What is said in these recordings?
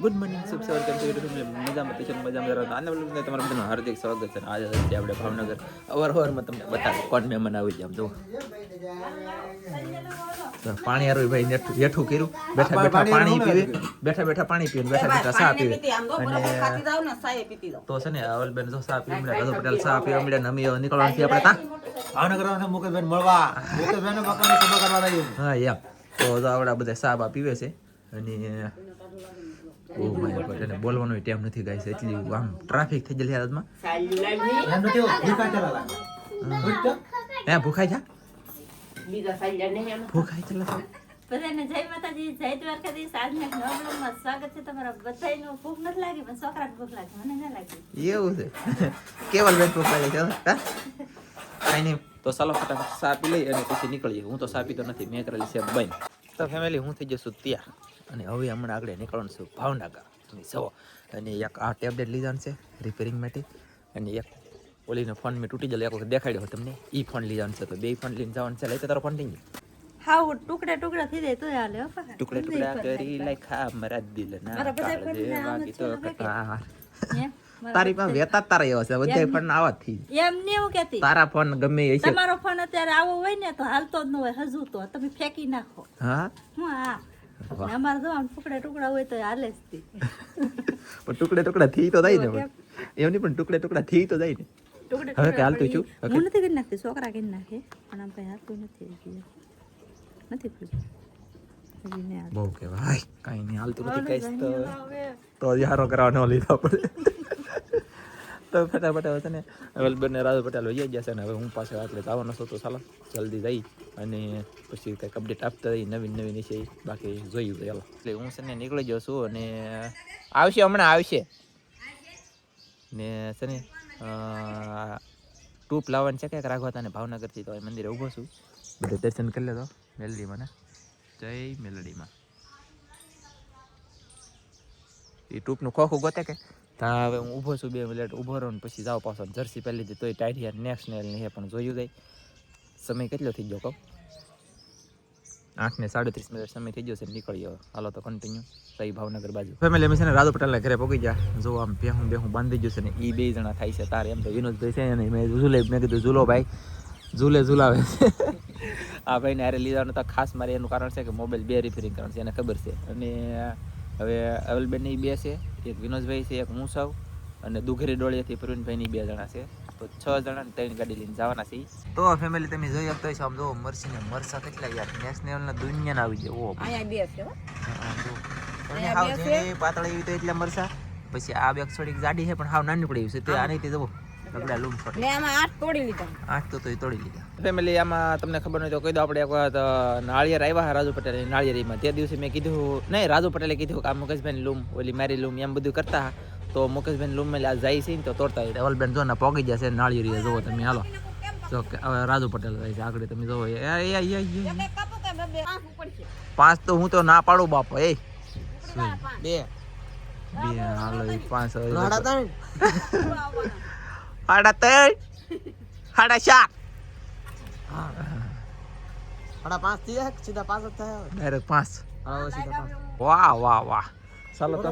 Good morning શુભ સવાર કેમ છો YouTube મજામાં તો છે મજામાં જરા આના વલણને તમારા બધાનું હાર્દિક સ્વાગત છે આજે છે આપણે ભાવનગર અવરમાં તમને બતાવો કોણ મહેમાન આવી જુઓ તો પાણી આરો ભાઈ નેઠું હેઠું કર્યું બેઠા બેઠા પાણી પીવે બેઠા બેઠા પાણી પીવે બેઠા બેઠા સા પીવે અને તો છે ને અવલબેન જો સા પીવે રાધુ પટેલ સા પીવે મળ્યા નમી નીકળવાનું છે આપણે ત્યાં ભાવનગર આવવાના મુકેશભાઈ મળવા મુકેશભાઈ મકાન ખબર કરવા આવ્યું હા એમ તો જો આવડા બધા ચા બા પીવે છે અને બોલવાનો ટાઈમ નથી ગાઈસ એટલી આમ ટ્રાફિક થઈ ગયેલી હાલતમાં. ભીખા લાગે. હે. ભૂખાઈ જા. ભૂખાઈ ચલા જા. બધાને જય માતાજી જય દ્વારકાધીશ. આજના નવા બ્લોગમાં સ્વાગત છે તમારા બધાયનું. ભૂખ નથી લાગી પણ છોકરાને ભૂખ લાગી. મને ના લાગી. એવું છે. કેવલ બેન ભૂખાઈ છે કાંઈ નહીં. તો ચાલો ફટાફટ ચા પી લઈ અને પછી નીકળીએ. હું તો સા પીતો નથી મેં કરેલી છે બંધ. તો ફેમિલી હું થઈ જશું તૈયાર અને હવે હમણાં આગળ નીકળવાનું છે ભાવનગર. તમે જુઓ અને એક આ ટેબ્લેટ લીધાનું છે રિપેરિંગ માટે. અને એક ઓલીનો ફોન મેં તૂટી ગયેલો એક વખત દેખાડ્યો તમને. ઈ ફોન લીધાનો છે તો બે ફોન લઈને જવાનું છે. લઈ તારો ફોન લઈ હાવ ટુકડા ટુકડા થઈ જાય તો હાલે ટુકડા ટુકડા કરી મારા દિલ ના વાગી તો તારી પાસે વેતા તારા એવા છે બધા આવા એમ ને એવું કહેતી. તારા ફોન ગમે એ છે. તમારો ફોન અત્યારે આવો હોય ને તો હાલતો જ ન હોય હજુ તો. તમે ફેંકી નાખો. હા? હું અમારે આમ ટુકડા ટુકડા હોય તો હાલે જ પણ ટુકડે ટુકડા થઈ તો જાય ને એમની પણ. ટુકડે ટુકડા થઈ તો જાય ને. ટુકડા હવે કે હાલતું છું? હું નથી કરી નાખતી છોકરા કરી નાખે. પણ આમ કઈ હાલતું નથી નથી પૂછ્યું. બહુ કે ભાઈ કાંઈ નહીં હાલતું નથી કઈ તો હજી તો યારો કરવાનો લીધો પડે તો ફટાફટ હવે છે ને અવલબેન ને રાજુ પટેલ વહી ગયા છે ને હવે હું પાછળ એટલે જવાનો છું તો ચાલો જલ્દી જઈ અને પછી કંઈક અપડેટ આપતા રહી નવીન નવીન છે બાકી જોયું ચાલો એટલે હું છે ને નીકળી ગયો છું અને આવશે હમણાં આવશે ને છે ને ટૂપ લાવવાનું છે ક્યાંક રાઘવાતા ને ભાવનગરથી તો મંદિરે ઊભો છું બધે દર્શન કરી લેતો મેલડીમાં ને જય મેલડીમાં એ ટૂપનું ખોખું ગોતે કે તા હવે હું ઊભો છું બે મિનિટ ઊભો રહું ને પછી જાવ પાછો જર્સી પહેલી હતી તોય ટાઈટ યાર નેક્સ્ટ નેલ નહીં પણ જોયું જાય. સમય કેટલો થઈ ગયો કહો? આઠ ને સાડત્રીસ મિનિટ સમય થઈ ગયો છે નીકળી ગયો. હાલો તો કન્ટિન્યુ તઈ ભાવનગર બાજુ. ફેમિલી અમે છે ને રાધો પટેલના ઘરે પહોંચી ગયા. જો આમ બેહું બેહું બાંધી ગયું છે ને એ બે જણા થાય છે. તારે એમ તો વિનોદભાઈ છે ને મેં ઝૂલે મેં કીધું ઝૂલો ભાઈ. ઝૂલે ઝૂલાવે છે. આ ભાઈને હારે લીધા તો ખાસ મારે એનું કારણ છે કે મોબાઈલ બે રિપેરિંગ કારણ છે એને ખબર છે. અને હવે અવલબેન એ બે છે એક વિનોદભાઈ છે એક હું સૌ અને દુઘરી ડોળિયાથી પ્રવીણભાઈની બે જણા છે. તો છ જણા ત્રણ ગાડી લઈને જવાના છે. તો ફેમિલી તમે જોઈ શકતા છો આમ જો મરસી ને મરસા કેટલા યાર નેશનલ લેવલ ના દુનિયા આવી જાય ઓ અહીંયા બે છે હો. હાવ પાતળી એવી તો એટલે મરસા. પછી આ બેગ છોડી ગાડી છે પણ હાવ નાની પડી છે તે આની તે જવો રગડા લૂમ છોડે આમાં આઠ તોડી લીધા. આઠ તો તોય તોડી લીધા. ફેમિલી આમાં તમને ખબર નહીં તો કહી દો આપણે એક વખત નાળિયેર આવ્યા હા રાજુ પટેલ નાળિયેરીમાં. તે દિવસે મેં કીધું નહીં રાજુ પટેલે કીધું કે આ મુકેશભાઈ લૂમ ઓલી મારી લૂમ એમ બધું કરતા તો મુકેશભાઈ લૂમ મેં આ જાય છે ને તો તોડતા હોય. અવલબેન જો ને પોગી જશે નાળિયેરી જોવો તમે હાલો. જો હવે રાજુ પટેલ જાય છે આગળ તમે જોવો. પાંચ તો હું તો ના પાડું બાપો એ. બે. બે હાલો પાંચ. સાડા ત્રણ સાડા ચાર. સાડા પાંચથી સીધા પાંચ જ થયા ડાયરેક્ટ પાંચ. સીધા પાંચ. વાહ વાહ વાહ. ચાલો તો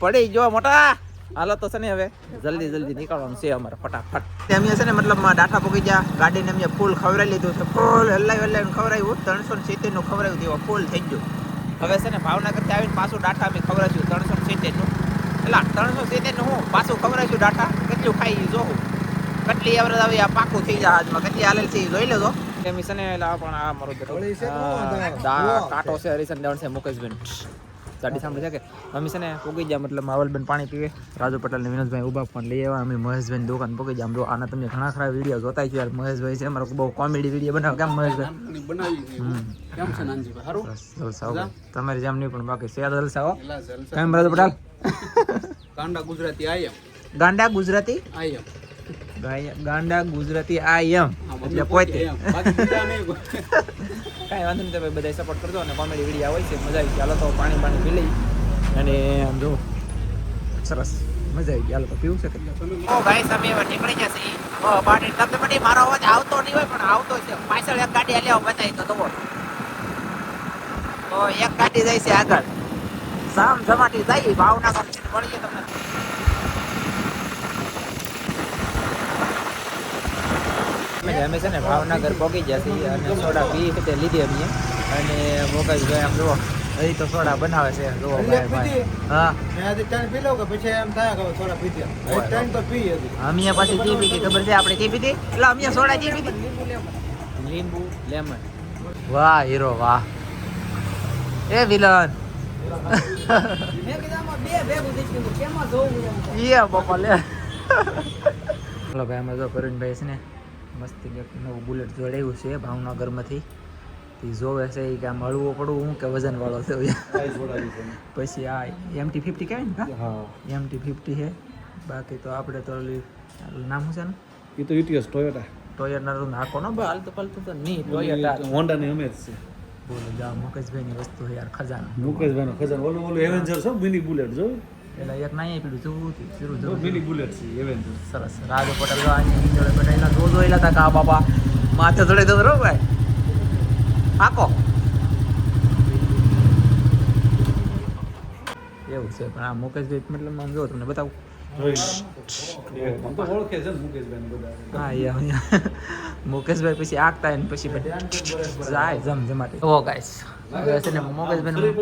પડી જો મોટા. હાલો તો છે ને હવે જલ્દી જલ્દી નીકળવાનું છે અમારે ફટાફટ. અમે છે ને મતલબ ડાઠા પકી ગયા ગાડીને અમે ફૂલ ખવડાવી લીધું તો ફૂલ હલાવી હલાવીને ખવડાવ્યું. ત્રણસો સિત્તેરનું ખવડાવ્યું તેવા ફૂલ થઈ ગયું. હવે છે ને ભાવનગરથી આવીને પાછું ડાઠા અમે ખવડાવ્યું ત્રણસો સિત્તેર એટલે ત્રણસો સિત્તેરનું હું પાછું ખવડાવીશું ડાટા કેટલું ખાઈ જોઉં કેટલી એવરેજ આવી આ પાકું થઈ જાય આજમાં. કેટલી હાલેલ છે જોઈ લેજો. એમ છે ને એટલે આ પણ આ મારો કાંટો છે હરીસન દેવણ છે મુકેશબેન ગાડી સાંભળે કે અમે છે ને પોગી ગયા મતલબ માવલબેન પાણી પીવે. રાજુ પટેલ ને વિનોદભાઈ ઊભા પણ લઈ આવ્યા. અમે મહેશભાઈ દુકાન પોગી ગયા. આમ જો આના તમે ઘણા ખરા વીડિયો જોતા છે યાર. મહેશભાઈ છે અમારો બહુ કોમેડી વીડિયો બનાવે. કેમ મહેશભાઈ? હો. તમારી જેમ નહીં પણ બાકી સેવા જલસા હો. કેમ રાજુ પટેલ? ગાંડા ગુજરાતી આયમ ગાંડા ગુજરાતી? આયમ ગાંડા ગુજરાતી આ એમ. એટલે પોતે. કાંઈ વાંધો નહીં, તમે બધા સપોર્ટ કરજો અને કોમેડી વીડિયો હોય છે, મજા આવી ગઈ. તો પાણી પાણી પી લઈ. અને આમ જો, સરસ, મજા આવી ગઈ. તો પીવું છે ઓ ભાઈ તમે હવે નીકળી જશે ઓ પાણી તમને બધી મારો અવાજ આવતો નહીં હોય, પણ આવતો છે. પાછળ એક ગાડી લેવા બતાવી તો જુઓ. એક ગાડી જાય છે આગળ. સામ જમાટી જાય, ભાવનગર મળીએ તમને. અમે અમે છે ને ભાવનગર પહોંચી ગયા છીએ અને સોડા પી તે લીધી અમે. અને મોકાશભાઈ આમ જુઓ. એ તો સોડા બનાવે છે. જુઓ ભાઈ ભાઈ. હા. મેં આજે ત્રણ પી લઉં કે પછી એમ થાય કે થોડા પી દે ત્રણ તો પી હતી. અમે પાછી કી પીધી ખબર છે આપણે કી પીધી? એટલે અમે સોડા કી પીધી? લીંબુ લેમન. વાહ હીરો વાહ. એ વિલન. બાપા લે. ચલો ભાઈ અમે તો કરુણભાઈ છે ને મસ્તી એક નવું બુલેટ જોડાયું છે ભાવનગરમાંથી. તે જોવે છે કે આમ હળવો પડવું હું કે વજનવાળો થયો છે પછી આ એમટી ફિફ્ટી કહેવાય ને હા? એમટી ફિફ્ટી છે બાકી તો આપણે તો નામ શું છે ને એ તો યુટીએસ ટોયોટા ટોયોટા રૂમ નાખો ને ભાઈ હાલતું પાલતું તો નહીં ટોયોટા હોન્ડા ની અમે જ છે. બોલો જા મુકેશભાઈની વસ્તુ છે યાર ખજાનો. મુકેશભાઈ નો ખજાનો. ઓલું ઓલું એવેન્જર છે મિની બુલેટ જો પેલા એક નાઈ પેલું જોવું હતું શરૂ મિની જોવું બુલેટ છે એવેન્જર સરસ. રાજો પટેલ જો આની જોડે બેઠેલા જો જોયેલા હતા કા બાપા માથે જોડે દો બરોબર ભાઈ. આકો એવું છે પણ આ મુકેશભાઈ મતલબ આમ જો તમને બતાવું. તો ને મુકેશભાઈ પછી આગતા ને પછી જાય જમ જમાટી. ઓ ગાઈસ ને મુકેશભાઈ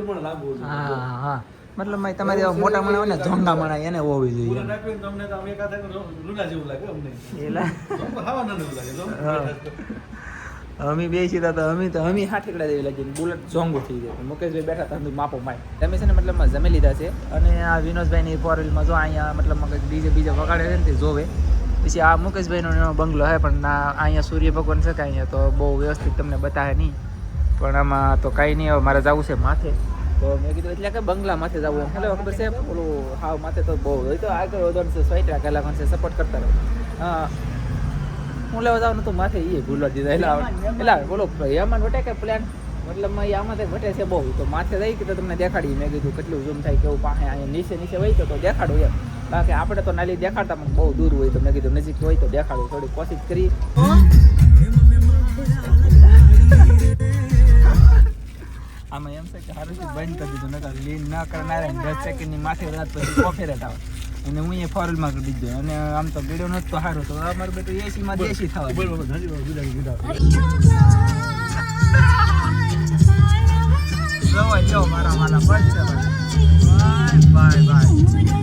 હા હા. મતલબ તમારે મોટા માણા હોય ને ધોંગા માણા એને હોવી જોઈએ. તમને તો એક લુના જેવું લાગે અમને. અમે બે સીધા તો અમે તો અમે હાથીકડા જેવી લાગી બુલેટ જોંગું થઈ જાય મુકેશભાઈ બેઠા હતા અમે માપો માય. તમે છે ને મતલબ જમી લીધા છે? અને આ વિનોદભાઈની ફોર વ્હીલમાં જો અહીંયા મતલબ ડીજે બીજે વગાડે છે ને તે જોવે. પછી આ મુકેશભાઈનો એનો બંગલો છે પણ ના અહીંયા સૂર્ય ભગવાન છે કે અહીંયા તો બહુ વ્યવસ્થિત તમને બતાવે નહીં. પણ આમાં તો કાંઈ નહીં હવે મારે જવું છે માથે. તો મેં કીધું એટલે કે બંગલા માથે જવું હેલો ખબર છે? ઓલું હાવ માથે તો બહુ હોય. તો આગળ વધવાનું છે સ્વાઈટા કલાક છે સપોર્ટ કરતા રહો. હા. લેવા જવાનું તો માથે એ ભૂલવા દીધા. એટલે એટલે બોલો યમન વટે કે પ્લાન? મતલબ એ આમાં તે છે બહુ. તો માથે જઈ કે તો તમને દેખાડી મેં કીધું કેટલું ઝૂમ થાય કેવું પાસે અહીંયા નીચે નીચે હોય તો તો દેખાડું એમ. બાકી આપણે તો નાલી દેખાડતા પણ બહુ દૂર હોય તો મેં કીધું નજીક હોય તો દેખાડું. થોડી કોશિશ કરી. આમાં એમ છે કે હારું છે બંધ કરી દીધું નકર લીન ના કરનાર દસ સેકન્ડની માથે રાત પછી કોફેરે આવે અને હું એ ફોરલમાં કરી દીધો. અને આમ તો ગીડો નતો તો સારું તો અમારું બેટું એસીમાં દેશી થવા જોવા જો મારા મારા બસ છે બાય બાય.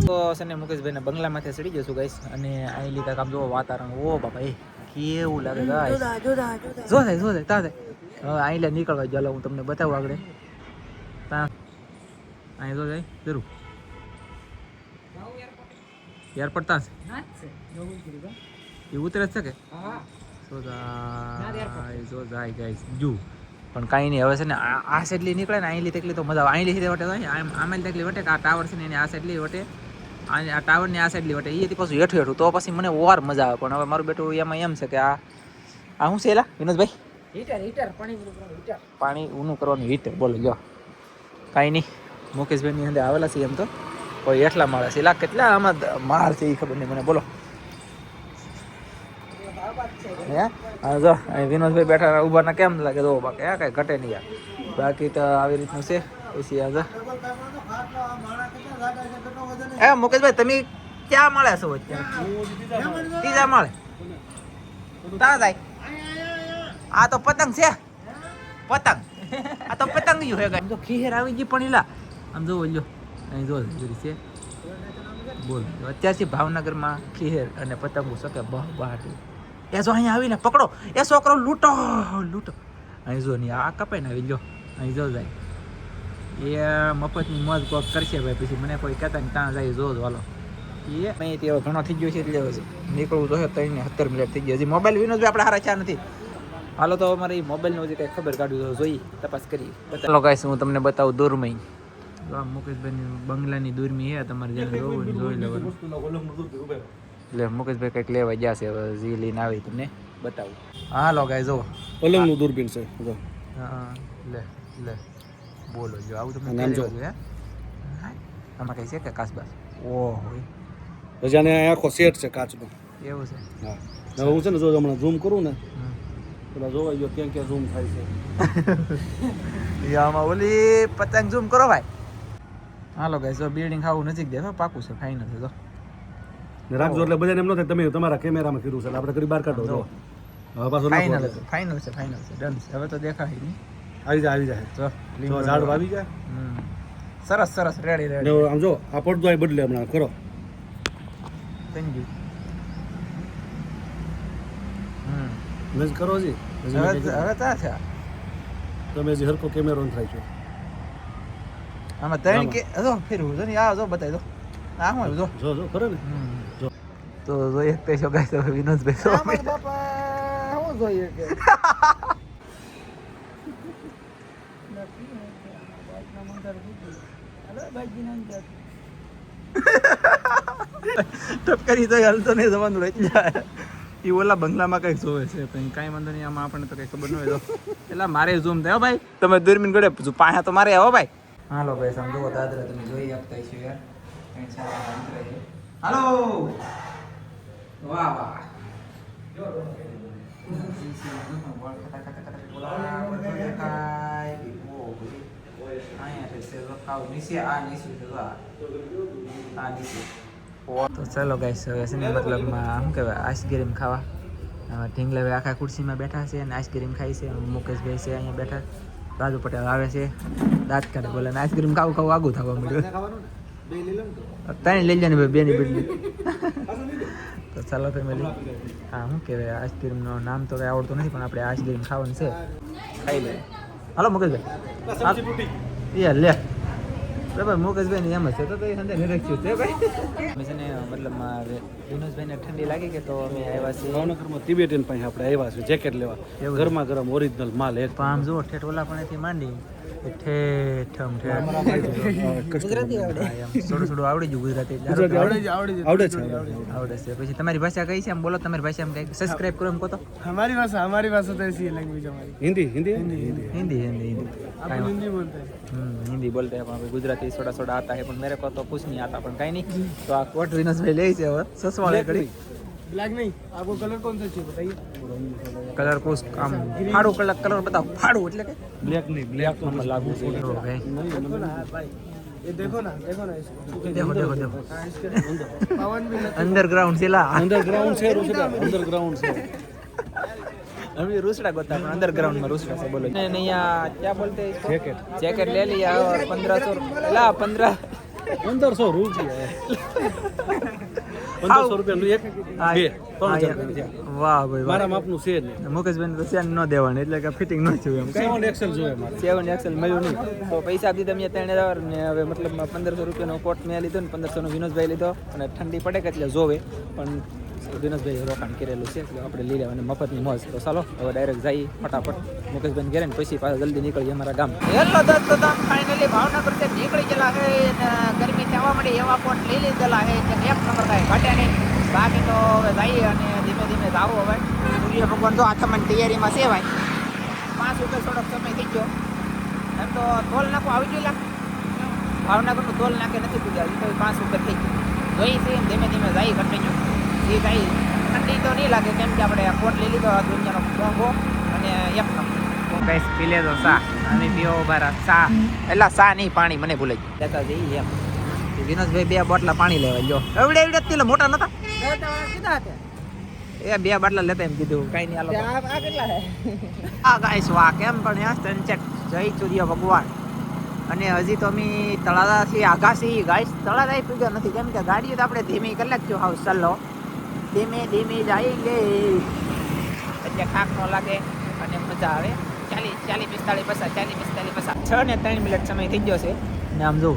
તો છે ને મુકેશભાઈને બંગલામાંથી ચડી જશું ગાઈસ અને અહીં લીધા કામ જોવો વાતાવરણ. ઓ બાપા એ કેવું લાગે ગાઈસ જો થાય જો થાય તા થાય. હવે અહીં નીકળવા ચાલો હું તમને બતાવું આગળ. અહીં જો જાય જરૂર. એરપોર્ટ પડતા છે એ ઉતરે છે કે? સો જાય જો જાય ગાઈસ જુ પણ કાંઈ નહીં હવે છે ને આ સેટલી નીકળે ને અહીંલી તેટલી તો મજા આવે. અહીંલી સીધે વટે તો આમ આમેલ તેટલી વટે કે આ ટાવર છે ને એની આ સાઈડલી વટે. આ આ ટાવરની આ સાઈડલી વટે. એથી પાછું હેઠું હેઠું. તો પછી મને ઓર મજા આવે. પણ હવે મારું બેટું એમાં એમ છે કે આ આ શું છે એલા? વિનોદભાઈ? હીટર હીટર પાણી હીટર પાણી ઊનું કરવાનું હીટર બોલો જો. કાંઈ નહીં. મુકેશભાઈની અંદર આવેલા છે એમ તો. કોઈ એટલા માળે છે. એલા કેટલા આમાં માળ છે એ ખબર નહીં મને. બોલો. હે? હા જો વિનોદભાઈ બેઠા ઊભા ના કેમ લાગે? જો બાકી, હા? કાંઈ ઘટે નહીં યાર બાકી તો આવી રીતનું છે. પછી આ હે મુકેશભાઈ, તમે ક્યાં મળ્યા છો અત્યારે? ત્રીજા મળે. તા જાય. આ તો પતંગ છે. પતંગ. આ તો પતંગ હે આમ તો ખીહેર આવી ગઈ પણ એલા આમ જો લ્યો. અહીં જો છે. બોલ. અત્યારથી ભાવનગરમાં ખેર અને પતંગો શકે બહ બહાટું એ જો અહીંયા આવીને પકડો. એ છોકરો લૂંટો લૂંટો. અહીં જો નહીં આ કપાઈને આવી, લ્યો. અહીં જો, જાય. એ મફતની મોજ કોક કરશે ભાઈ, પછી મને કોઈ કહેતા ને ત્યાં જાય જો જો હાલો. એ અહીં તેઓ ઘણો થઈ ગયો છે, એટલે નીકળવું તો ત્રણ ને સત્તર મિનિટ થઈ ગઈ હજી મોબાઈલ વિનો આપણે હારા નથી. હાલો, તો અમારે મોબાઈલનો હજી કંઈ ખબર કાઢ્યું તો જોઈ તપાસ કરી ચાલો કાંઈ હું તમને બતાવું દૂરમય જો આ મુકેશભાઈની બંગલાની દૂરમી છે તમારે જેને જોવું હોય જોઈ લેવાનું. એટલે મુકેશભાઈ કંઈક લેવા ગયા છે હવે જે લઈને આવી તમને બતાવું. હાલો ગાય જો પલંગનું દૂરબીન છે જો. હા લે લે. બોલો જો આવું તમે નામ જો. હે? આમાં કઈ છે કે કાસબાસ ઓહો રજાને આખો સેટ છે કાચનો એવું છે? હા. હું છે ને જો હમણાં ઝૂમ કરું ને પેલા જોવા ગયો ક્યાં ક્યાં ઝૂમ થાય છે. આમાં ઓલી પતંગ ઝૂમ કરો ભાઈ. હાલો ગાઈસ જો બિલ્ડિંગ ખાવું નજીક દેખો પાકું છે ફાઇનલ છે જો. રાખજો એટલે બધાને એમ ન થાય તમે તમારા કેમેરામાં કીધું છે એટલે આપણે કરી બહાર કાઢો જો. હવે પાછો ફાઇનલ એટલે. ફાઇનલ છે ફાઇનલ છે ડન છે. હવે તો દેખાય નહીં. આવી જાય આવી જાય. જો જો ઝાડ વાવી જાય સરસ સરસ રેડી રેડી આમ જો આ પડદો અહીં બદલે હમણાં કરો થેન્ક યુ હમ. કરો જી હવે હવે તા છે. તમે હજી હરકો કેમેરો થાય છે. આમાં ત્રણ કે જો ફેર હું ને આ જો બતાવી દો. આ હું જો. જો જો ખરો ને? જો. તો જો એક પૈસો તો હવે વિનોદભાઈ તો બાપા હું જોઈએ કે? ટપકરી તો હાલતો નહીં જવાનું રહી. જાય એ ઓલા બંગલામાં કંઈક જોવે છે પણ કાંઈ વાંધો નહીં આમાં આપણને તો કંઈ ખબર ન હોય તો. એટલે મારે ઝૂમ થાય હો ભાઈ. તમે દૂરબીન ગળે પાયા તો મારે આવો ભાઈ. હાલો ભાઈ સમજો દાદરા, તમે જોઈ આપતા છો યાર હાલો! વાહ વાહ. તો ચાલો ગાઈસ હવે છે ને મતલબમાં શું કહેવાય આઈસ્ક્રીમ ખાવા. ઢીંગલા આખા ખુરશીમાં બેઠા છે અને આઈસ્ક્રીમ ખાય છે, મુકેશભાઈ છે અહીંયા બેઠા. રાજુ પટેલ આવે છે. દાંત કાઢે બોલે આઈસ્ક્રીમ ખાવું ખાવું આગું થવા મળ્યું લઈ જાય ત્રણ લઈ લે ને ભાઈ બેની બદલી. તો ચાલો ફેમિલી હા શું કહેવાય આઈસ્ક્રીમનું નામ તો કંઈ આવડતું નથી પણ આપણે આઈસ્ક્રીમ ખાવાનું છે. ખાઈ લે. હાલો મુકેશભાઈ યાર લે. બરાબર મુકેશભાઈ ને એમ છે તો એ સંદે નિરક્ષિત છે ભાઈ. અમે છે ને મતલબમાં હવે વિનોદભાઈને ઠંડી લાગી કે તો અમે આવ્યા છીએ. ભાવનગરમાં તિબેટીન પાસે આપણે આવ્યા છીએ જેકેટ લેવા? ગરમા ગરમ ઓરિજિનલ માલ એક પણ આમ જુઓ ઠેઠ એથી માંડી. તમારી ભાષા કઈ છે? આમ બોલો તમારી ભાષા આમ કઈ સબસ્ક્રાઇબ કરો એમ કહો ભાષા અમારી ભાષા હિન્દી હિન્દી? હિન્દી હિન્દી. ગુજરાતી સોડા સોડા આતા હે પણ મેરે કો તો કુછ નહીં આતા પણ કાઈ નહીં. તો આ કોટ વિનસ ભાઈ લે છે હવે સસવાળે ઘડી. ले से और ससवाले कड़ी ब्लैक नहीं आपको कलर कौन सा चाहिए बताइए कलर को आम फाड़ू कलर कलर बताओ फाड़ू એટલે કે બ્લેક નહીં બ્લેક તો નંબર લાગુ છે हो गए देखो ना भाई ये देखो ना देखो ना इसको देखो देखो देखो हाँ, इसके पवन भी नहीं अंडरग्राउंड सिला અંડરગ્રાઉન્ડ છે રૂસડા અંડરગ્રાઉન્ડ છે अभी रूसड़ा गोता है अंडरग्राउंड में रूसड़ा से बोलो नहीं नहीं यहाँ क्या बोलते हैं इसको જેકેટ जैकेट ले लिया और पंद्रह सौ ला पंद्रह પંદરસો રૂપિયા પંદરસો રૂપિયાનું એક? બે ત્રણ હજાર રૂપિયા. થયા. વાહ ભાઈ વાહ. મારા માપનું છે નહીં. મુકેશભાઈ તો સેન ન દેવાનું એટલે કે ફિટિંગ ન થયું એમ. સેવન એક્સેલ જોઈએ મારે. સેવન એક્સેલ મળ્યું નહીં. તો પૈસા દીધા મેં ત્રણ હજાર ને હવે મતલબ પંદરસો રૂપિયાનો કોટ મેં લીધો ને પંદરસોનો વિનોદભાઈ લીધો. અને ઠંડી પડે કે એટલે જોવે. પણ વિનોદભાઈ રોકાણ કરેલું છે. એટલે આપણે લઈ લેવાની મફતની મોજ. તો ચાલો, હવે ડાયરેક્ટ જઈએ ફટાફટ. મુકેશભાઈ ઘેરે ને પછી પાછા જલ્દી નીકળીએ અમારા ગામ. હેલો દોસ્તો, તો ફાઇનલી ભાવનગરથી નીકળી ગયેલા છે ગરમી થવા મળી એવા પોટ લઈ લીધેલા છે. એક નંબર કાંઈ ઘટે નહીં. બાકી તો હવે જઈએ અને ધીમે ધીમે જાવું હવે. સૂર્ય ભગવાન તો આથમણ તૈયારીમાં ભાઈ. પાંચ ઉપર થોડોક સમય થઈ ગયો. એમ તો ધોલ નાખો, આવી ગયેલા ભાવનગરનું ધોલ નાખે નથી પૂજા. પાંચ ઉપર થઈ ગયું. જોઈ છે ધીમે ધીમે જાય કન્ટિન્યુ એ કાંઈ ઠંડી તો નહીં લાગે કેમ કે આપણે કોટ લઈ લીધો દુનિયાનો મોંઘો અને એકદમ હું કઈ પી લેજો સા અને બીઓ બરા સા એટલે સા નહીં પાણી મને ભૂલે લેતા જઈએ એમ. વિનોદભાઈ બે બોટલા પાણી લેવા જો એવડે એવડે તીલા મોટા નતા? કીધા હતા. એ બે બાટલા લેતા એમ કીધું. કઈ નહીં આલો આ કેટલા હે? આ ગાઈસ વાહ કેમ પણ યાર સનસેટ જય સૂર્ય ભગવાન. અને હજી તો અમે તળાજાથી આઘાસી ગાઈસ તળાજા પૂગ્યા નથી. કેમ કે ગાડીઓ તો આપણે ધીમી કલાક નાખજો હાવ ચાલો. ધીમે ધીમે જાય લે. એટલે ખાક ન લાગે અને મજા આવે. ચાલીસ ચાલીસ પિસ્તાળીસ પચાસ ચાલીસ પિસ્તાળી પચાસ છ ને ત્રણ મિનિટ સમય થઈ ગયો છે. ને આમ જુઓ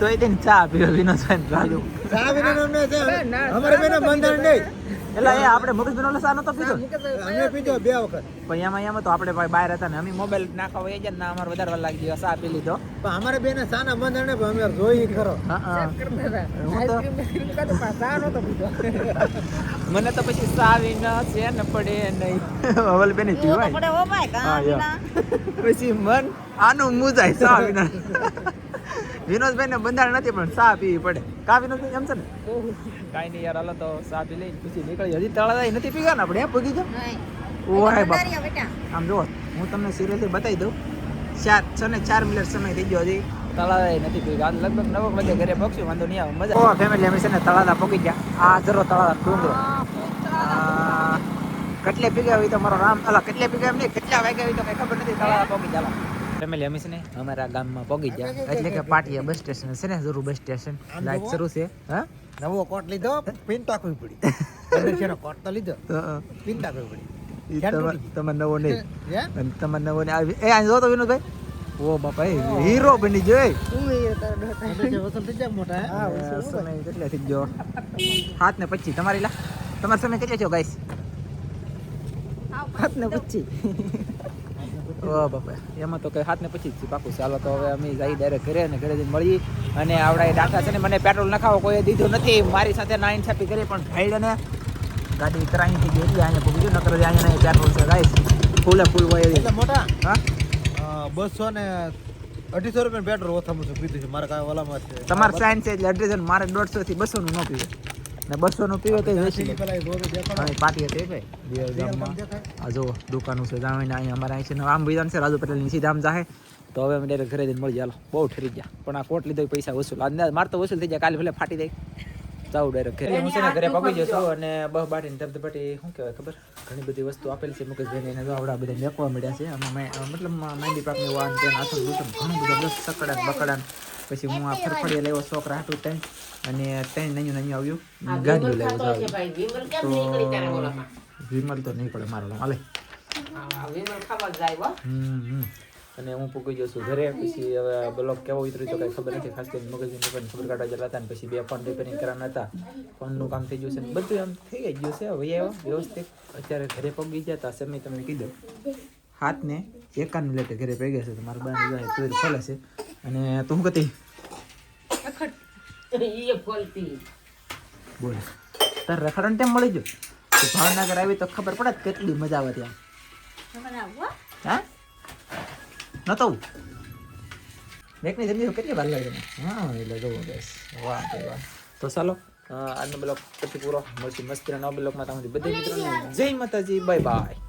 તો એ તેને ચા પીવો વિનોદભાઈ રાજુ ચાલુ એનો નામ છે અમારે બેના બંધન નહીં. એટલે એ આપણે મુકેશભાઈ ઓલો સાનો તો પીધો? અમે પીધો બે વખત. પણ એમાં એમાં તો આપણે ભાઈ બહાર હતા ને અમે મોબાઈલ નાખવા વહી ગયા ના અમારે વધારે વાર લાગી ગયો સા પી લીધો. પણ અમારે બેને સાના બંધ પણ અમે જોઈ ખરો. મને તો પછી સાવી ન છે ને પડે નહીં. હવલ બેને પીવાય. પછી મન આનું મુજાય સાવી ના વિનોદભાઈ ને બંધારણ નથી પણ ચા પીવી પડે. કા વિનોદભાઈ એમ છે ને? કાંઈ નહીં યાર હાલો તો સા પી લઈને પછી નીકળી. હજી તળાજા નથી પી ગયા ને આપણે પૂગી જાઓ ઓય બાપ. બેટા. આમ જો હું તમને સિરિયસલી બતાવી દઉં. ચાર છ ને ચાર મિનિટ સમય થઈ ગયો હજી. તળાવે નથી પીવું આજ લગભગ નવ વાગે ઘરે પહોંચ્યું વાંધો નહીં આવે મજા ઓ ફેમિલી અમે છે ને તળાદા પહોંચી ગયા. આ જરો તળાદા ડુંગરો. આ કેટલે પીગા હોય તો મારો રામ? અલા કેટલે પીગા એમ નહીં? કેટલા વાગ્યા હોય તો કઈ ખબર નથી. તળાદા પહોંચી ચાલો ફેમિલી અમે છે ને અમારા ગામમાં પહોંચી ગયા. એટલે કે પાટીયા બસ સ્ટેશન છે ને જરૂર બસ સ્ટેશન. લાઈટ શરૂ છે હા? નવો કોટ લીધો પિન ટાકવી પડી અંદર છે કોટ તો લીધો. પિન ટાકવી પડી તમા- નવો નહીં. અને તમારે નવો નહીં. આવી એ આ જો તો વિનોદભાઈ? ઓ બાપા હીરો બની વસલ થઈ મોટા હે? આ સમય કેટલે થઈ ગયો. હાથ ને પચી તમારી લા તમારો સમય કેટલા છો ગાઈસ હાથ ને પચી ઓ બાપા એમાં તો કઈ હાથ ને પછી જ પાકું ચાલો તો હવે અમે જઈ ડાયરેક્ટ ઘરે અને ઘરે જઈને મળી અને આવડા ડાટા છે ને મને પેટ્રોલ નખાવો કોઈ દીધું નથી. મારી સાથે નાઈન છાપી કરી પણ ભાઈ ને ગાડી કરાઈ થઈ ગઈ એટલે અહીંયા પૂછ્યું નકર અહીંયા પેટ્રોલ છે ગાઈસ. ફૂલે ફૂલ હોય એટલે મોટા હા? બસો ને અઢીસો રૂપિયા પેટ્રોલ ઓછામાં ઓછું પીધું છે. મારા કાંઈ ઓલામાં છે. તમારે સાયન્સ છે એટલે અઢીસો મારે દોઢસો થી બસો નું ન પીવે. ને બસો નું પીવે તો વેચી પાર્ટી હતી ભાઈ ગામમાં આ જો દુકાનો છે જામીને અહીંયા અમારે અહીં છે આમ વિધાન છે રાજુ પટેલની સીધા આમ જાહે. તો હવે અમે ઘરે જઈને મળી ચાલો બહુ ઠરી ગયા. પણ આ કોટ લીધો પૈસા વસૂલ. અંદાજ માર તો વસૂલ થઈ જાય કાલે ભલે ફાટી જાય. જાઉં ડાયરેક્ટ ઘરે હું છે ને ઘરે પગી જશું અને બહ બાટીને ધબધબાટી શું કહેવાય ખબર? ઘણી બધી વસ્તુ આપેલી છે મુકેશભાઈને એને જો આવડા બધા મેકવા મળ્યા છે. આમાં મેં મતલબ માંડી પાકની વાન છે નાસણ લૂસણ ઘણું બધું બસ સકડાન બકડાન. પછી હું આ ફરફડીએ લેવો છોકરા હાટું ત્રણ અને ત્રણ નહીં નહીં આવ્યું. ગાડીઓ લેવું તો વિમલ તો નહીં પડે મારો. હાલે. હમ, હમ. અને હું પૂકી ગયો છું ઘરે. પછી હવે બ્લોક કેવો ઉતર્યો તો કઈ ખબર નથી ખાસ કરીને મગજની પણ ખબર કાઢવા જતા હતા ને પછી બે ફોન રિપેરિંગ કરવાના હતા. ફોનનું કામ થઈ ગયું છે બધું એમ થઈ ગયું છે હવે આવ્યો વ્યવસ્થિત. અત્યારે ઘરે પગી ગયા હતા સમય તમે કીધું. હાથને એકાન લેટે ઘરે પગી છે તો મારા બાને જાય તો ખોલે છે. અને તું કતી બોલ. તાર રખડણ ટાઈમ મળી ગયો? ભાવનગર આવી તો ખબર પડે કેટલી મજા આવે ત્યાં. હો? નતો મેકની જમી કેટલી વાર લાગે હા એટલે જોવો બસ વાહ વાહ તો ચાલો આજનો બ્લોક પછી પૂરો મળશું મસ્તી નવા બ્લોગમાં તમારી બધી મિત્રોને જય માતાજી બાય બાય